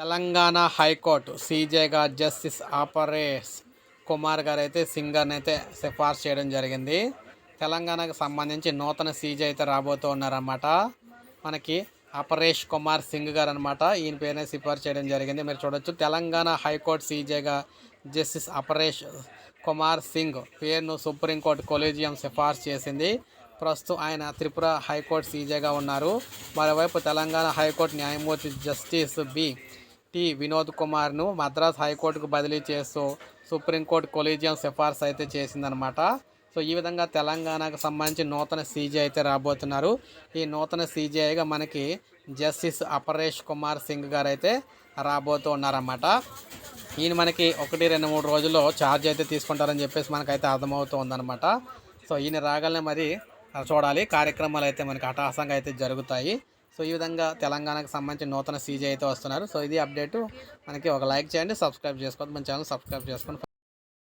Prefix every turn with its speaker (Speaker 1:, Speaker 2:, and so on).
Speaker 1: Telangana high court సీజేగా justice Aparesh Kumar గారు అయితే సింగర్ని అయితే సిఫార్సు చేయడం జరిగింది. తెలంగాణకు సంబంధించి నూతన సీజే అయితే రాబోతూ ఉన్నారన్నమాట. మనకి అపరేష్ కుమార్ సింగ్ గారు అనమాట ఈయన పేరునే సిఫార్సు చేయడం జరిగింది. మీరు చూడొచ్చు తెలంగాణ హైకోర్టు సీజేగా జస్టిస్ అపరేష్ కుమార్ సింగ్ పేరును సుప్రీంకోర్టు కొలీజియం సిఫార్సు చేసింది. ప్రస్తుతం ఆయన త్రిపుర హైకోర్టు సీజేగా ఉన్నారు. మరోవైపు తెలంగాణ హైకోర్టు న్యాయమూర్తి జస్టిస్ బి టి. వినోద్ కుమార్ను మద్రాస్ హైకోర్టుకు బదిలీ చేస్తూ సుప్రీంకోర్టు కొలీజియం సిఫార్సు అయితే చేసిందనమాట సో ఈ విధంగా తెలంగాణకు సంబంధించి నూతన సీజీ అయితే రాబోతున్నారు. ఈ నూతన సీజీఐగా మనకి జస్టిస్ అపరేష్ కుమార్ సింగ్ గారు అయితే రాబోతూ ఉన్నారన్నమాట. ఈయన మనకి ఒకటి రెండు మూడు రోజుల్లో ఛార్జ్ అయితే తీసుకుంటారని చెప్పేసి మనకైతే అర్థమవుతూ ఉందన్నమాట. సో ఈయన రాగానే మరి చూడాలి. కార్యక్రమాలు అయితే మనకి అటాసంగా అయితే జరుగుతాయి. సో ఈ విధంగా తెలంగాణకు సంబంధించి నూతన సీజీ అయితే వస్తున్నారు. సో ఇది అప్డేట్. మనకి ఒక లైక్ చేయండి సబ్స్క్రైబ్ చేసుకోవద్దు. మన ఛానల్ సబ్స్క్రైబ్ చేసుకోండి.